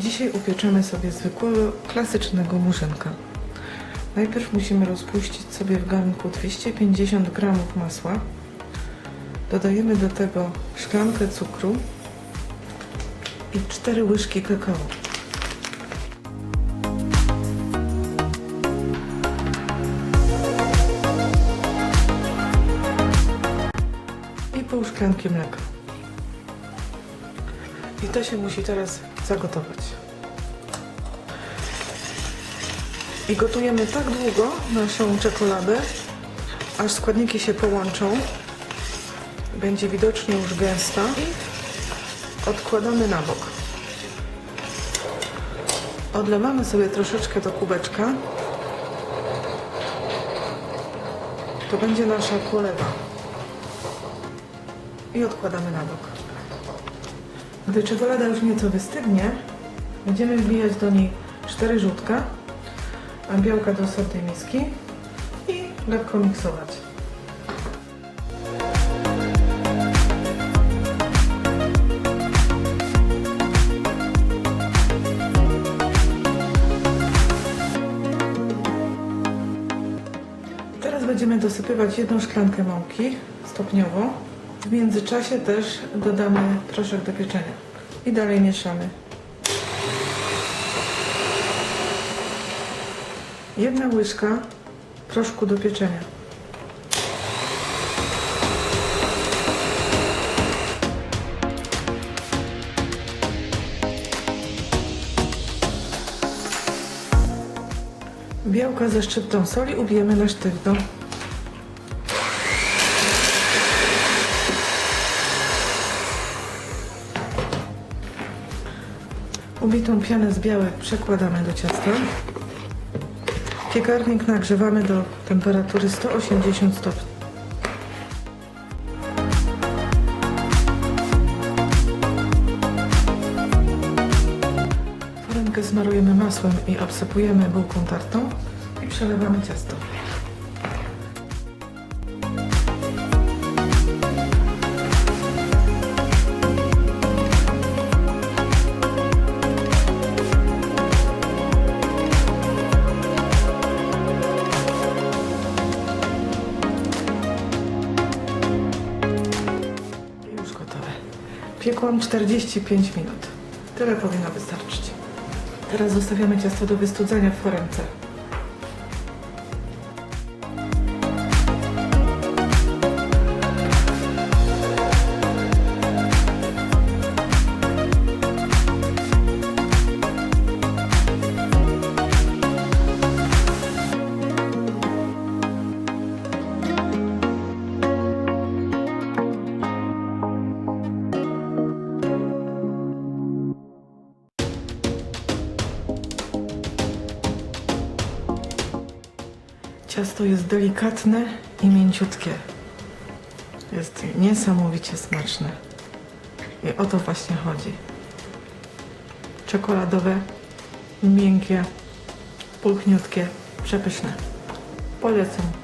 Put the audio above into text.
Dzisiaj upieczemy sobie zwykłego, klasycznego murzynka. Najpierw musimy rozpuścić sobie w garnku 250 g masła. Dodajemy do tego szklankę cukru i 4 łyżki kakao. I pół szklanki mleka. I to się musi teraz zagotować. I gotujemy tak długo naszą czekoladę, aż składniki się połączą. Będzie widocznie już gęsta. I odkładamy na bok. Odlewamy sobie troszeczkę do kubeczka. To będzie nasza polewa. I odkładamy na bok. Gdy czekolada już nieco wystygnie, będziemy wbijać do niej 4 żółtka, białka do osobnej miski i lekko miksować. Teraz będziemy dosypywać jedną szklankę mąki stopniowo. W międzyczasie też dodamy proszek do pieczenia i dalej mieszamy. Jedna łyżka proszku do pieczenia. Białka ze szczyptą soli ubijemy na sztywno. Ubitą pianę z białek przekładamy do ciasta. Piekarnik nagrzewamy do temperatury 180 stopni. Foremkę smarujemy masłem i obsypujemy bułką tartą i przelewamy ciasto. Piekłam 45 minut. Tyle powinno wystarczyć. Teraz zostawiamy ciasto do wystudzenia w foremce. Ciasto jest delikatne i mięciutkie. Jest niesamowicie smaczne. I o to właśnie chodzi. Czekoladowe, miękkie, pulchniutkie, przepyszne. Polecam.